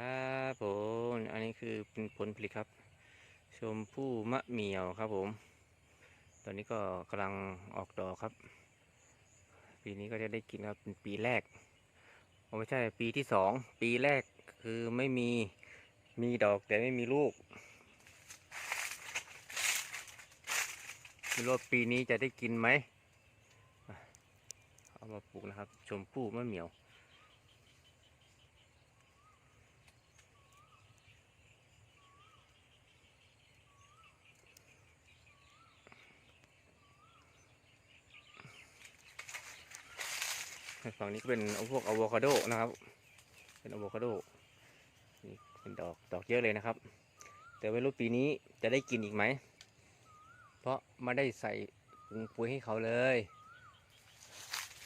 ครับผมอันนี้คือเป็นผลผลิตครับ ชมพู่มะเหมี่ยวครับผม ตอนนี้ก็กำลังออกดอกครับ ปีนี้ก็จะได้กินครับเป็นปีแรกไม่ใช่ปีที่สองปีแรกคือไม่มีมีดอกแต่ไม่มีลูกไม่รู้ปีนี้จะได้กินไหมเอามาปลูกนะครับ ชมพู่มะเหมี่ยว ฝั่งนี้ก็เป็นพวกอะโวคาโดนะครับ เป็นอะโวคาโดนี่เป็นดอกดอกเยอะเลยนะครับ แต่ไม่รู้ปีนี้จะได้กินอีกไหม เพราะไม่ได้ใส่ปุ๋งปุ๋ยให้เขาเลย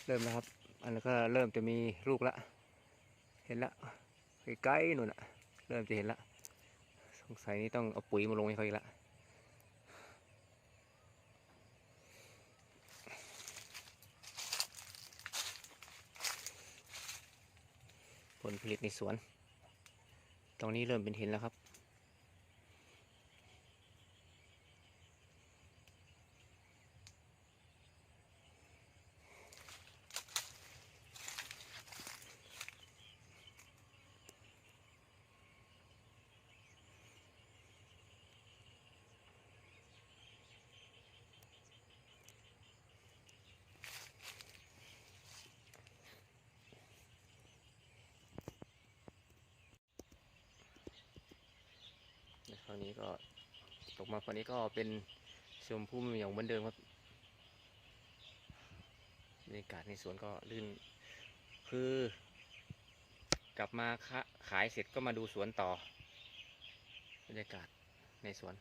เริ่มแล้วครับ อันนี้ก็เริ่มจะมีลูกละ เห็นละใกล้ๆนู่นอะเริ่มจะเห็นละ สงสัยนี่ต้องเอาปุ๋ยมาลงให้เขาอีกละ ผลผลิตในสวน ตรงนี้เริ่มเป็นเห็นแล้วครับ ฝั่งนี้ก็ตกมาฝั่งนี้ก็เป็นชมพู่มะเหมี่ยวเหมือนเดิมครับบรรยากาศในสวนก็ลื่น คือ กลับมาขายเสร็จก็มาดูสวนต่อบรรยากาศในสวน